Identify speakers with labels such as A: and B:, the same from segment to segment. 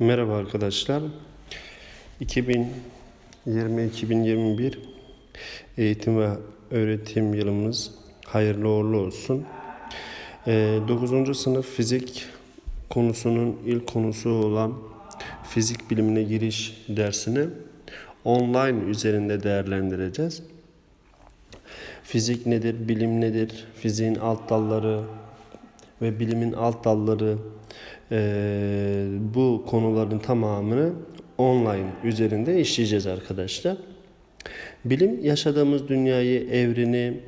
A: Merhaba arkadaşlar. 2020-2021 eğitim ve öğretim yılımız hayırlı uğurlu olsun. 9. sınıf fizik konusunun ilk konusu olan fizik bilimine giriş dersini online üzerinde değerlendireceğiz. Fizik nedir, bilim nedir, fiziğin alt dalları ve bilimin alt dalları eee, bu konuların tamamını online üzerinde işleyeceğiz arkadaşlar. Bilim yaşadığımız dünyayı, evreni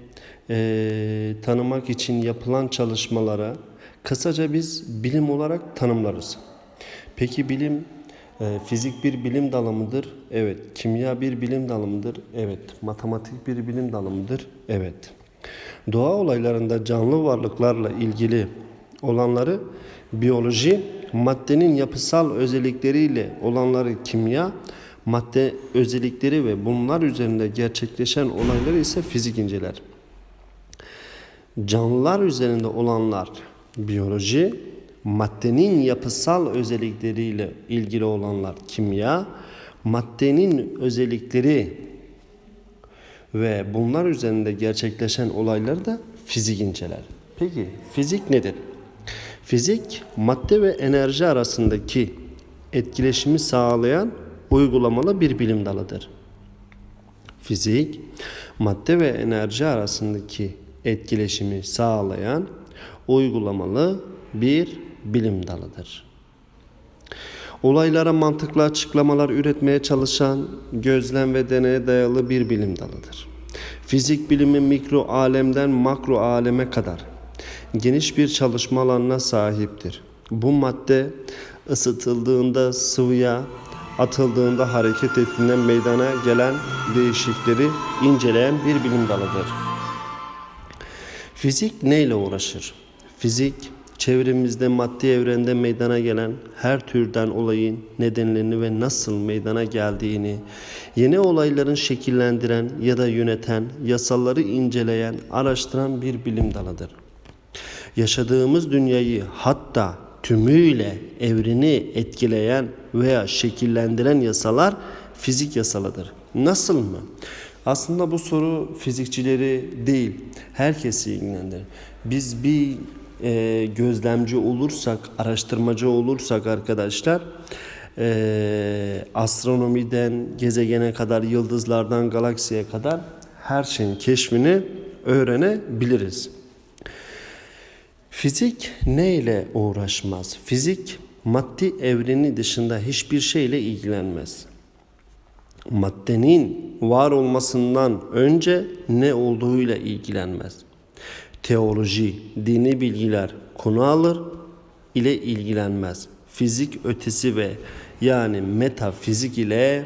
A: eee, tanımak için yapılan çalışmalara kısaca biz bilim olarak tanımlarız. Peki bilim e, fizik bir bilim dalı mıdır? Evet. Kimya bir bilim dalı mıdır? Evet. Matematik bir bilim dalı mıdır? Evet. Doğa olaylarında canlı varlıklarla ilgili olanları biyoloji, maddenin yapısal özellikleriyle olanları kimya, madde özellikleri ve bunlar üzerinde gerçekleşen olayları ise fizik inceler. Canlılar üzerinde olanlar biyoloji, maddenin yapısal özellikleriyle ilgili olanlar kimya, maddenin özellikleri ve bunlar üzerinde gerçekleşen olayları da fizik inceler. Peki fizik nedir? Fizik madde ve enerji arasındaki etkileşimi sağlayan uygulamalı bir bilim dalıdır. Fizik, madde ve enerji arasındaki etkileşimi sağlayan uygulamalı bir bilim dalıdır. Olaylara mantıklı açıklamalar üretmeye çalışan gözlem ve deneye dayalı bir bilim dalıdır. Fizik bilimi mikro alemden makro aleme kadar geniş bir çalışma alanına sahiptir. Bu madde ısıtıldığında sıvıya, atıldığında hareket ettiğinde meydana gelen değişikleri inceleyen bir bilim dalıdır. Fizik neyle uğraşır? Fizik, çevremizde maddi evrende meydana gelen her türden olayın nedenlerini ve nasıl meydana geldiğini, yeni olayların şekillendiren ya da yöneten, yasaları inceleyen, araştıran bir bilim dalıdır. Yaşadığımız dünyayı hatta tümüyle evreni etkileyen veya şekillendiren yasalar fizik yasalıdır. Nasıl mı? Aslında bu soru fizikçileri değil, herkesi ilgilendirir. Biz bir e, gözlemci olursak, araştırmacı olursak arkadaşlar, e, astronomiden gezegene kadar, yıldızlardan galaksiye kadar her şeyin keşfini öğrenebiliriz. Fizik ne ile uğraşmaz? Fizik maddi evreni dışında hiçbir şeyle ilgilenmez. Maddenin var olmasından önce ne olduğuyla ilgilenmez. Teoloji, dini bilgiler konu alır ile ilgilenmez. Fizik ötesi ve yani metafizik ile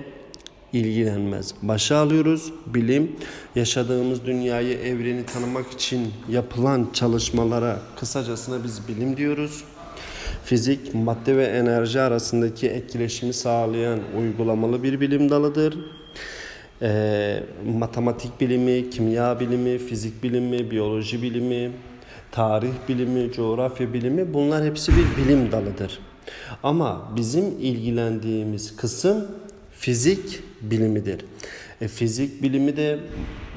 A: ilgilenmez. Başa alıyoruz. Bilim yaşadığımız dünyayı, evreni tanımak için yapılan çalışmalara kısacasına biz bilim diyoruz. Fizik, madde ve enerji arasındaki etkileşimi sağlayan uygulamalı bir bilim dalıdır. Ee, matematik bilimi, kimya bilimi, fizik bilimi, biyoloji bilimi, tarih bilimi, coğrafya bilimi bunlar hepsi bir bilim dalıdır. Ama bizim ilgilendiğimiz kısım fizik bilimidir. E, fizik bilimi de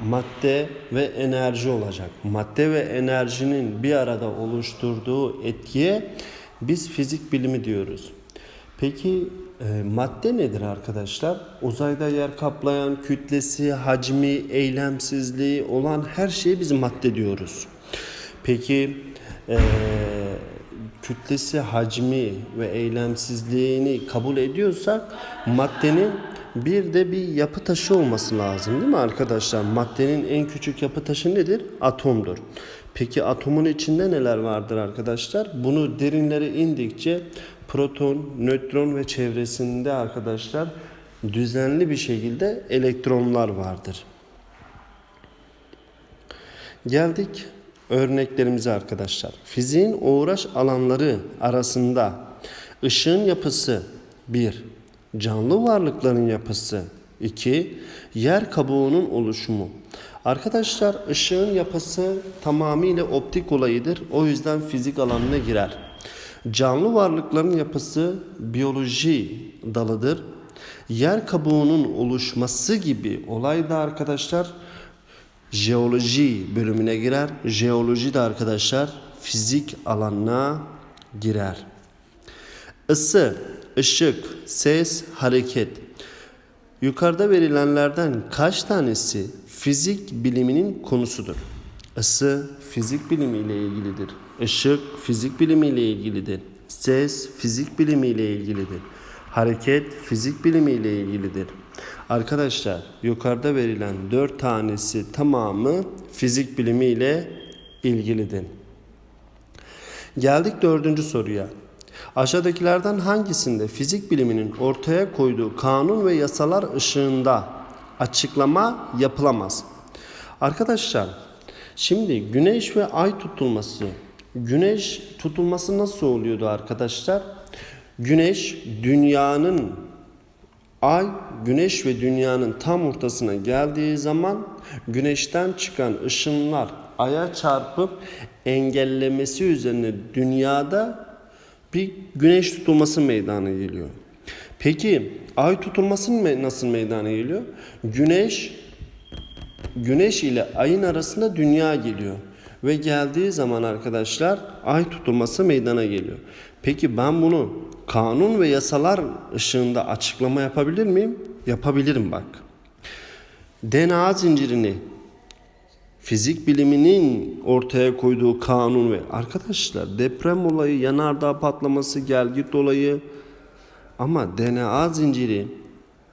A: madde ve enerji olacak. Madde ve enerjinin bir arada oluşturduğu etkiye biz fizik bilimi diyoruz. Peki e, madde nedir arkadaşlar? Uzayda yer kaplayan kütlesi, hacmi, eylemsizliği olan her şeye biz madde diyoruz. Peki e, kütlesi, hacmi ve eylemsizliğini kabul ediyorsak maddenin bir de bir yapı taşı olması lazım değil mi arkadaşlar? Maddenin en küçük yapı taşı nedir? Atomdur. Peki atomun içinde neler vardır arkadaşlar? Bunu derinlere indikçe proton, nötron ve çevresinde arkadaşlar düzenli bir şekilde elektronlar vardır. Geldik örneklerimize arkadaşlar. Fiziğin uğraş alanları arasında ışığın yapısı 1, canlı varlıkların yapısı 2, yer kabuğunun oluşumu. Arkadaşlar ışığın yapısı tamamıyla optik olayıdır. O yüzden fizik alanına girer. Canlı varlıkların yapısı biyoloji dalıdır. Yer kabuğunun oluşması gibi olay da arkadaşlar jeoloji bölümüne girer. Jeoloji de arkadaşlar fizik alanına girer. Isı, ışık, ses, hareket. Yukarıda verilenlerden kaç tanesi fizik biliminin konusudur? Isı fizik bilimi ile ilgilidir. Işık fizik bilimi ile ilgilidir. Ses fizik bilimi ile ilgilidir. Hareket fizik bilimi ile ilgilidir. Arkadaşlar yukarıda verilen dört tanesi tamamı fizik bilimi ile ilgilidir. Geldik dördüncü soruya. Aşağıdakilerden hangisinde fizik biliminin ortaya koyduğu kanun ve yasalar ışığında açıklama yapılamaz? Arkadaşlar şimdi güneş ve ay tutulması. Güneş tutulması nasıl oluyordu arkadaşlar? Güneş dünyanın Ay güneş ve dünyanın tam ortasına geldiği zaman güneşten çıkan ışınlar aya çarpıp engellemesi üzerine dünyada bir güneş tutulması meydana geliyor. Peki ay tutulması nasıl meydana geliyor? Güneş Güneş ile ayın arasında dünya geliyor. Ve geldiği zaman arkadaşlar ay tutulması meydana geliyor. Peki ben bunu kanun ve yasalar ışığında açıklama yapabilir miyim? Yapabilirim bak. DNA zincirini fizik biliminin ortaya koyduğu kanun ve arkadaşlar deprem olayı, yanardağ patlaması, gelgit olayı ama DNA zinciri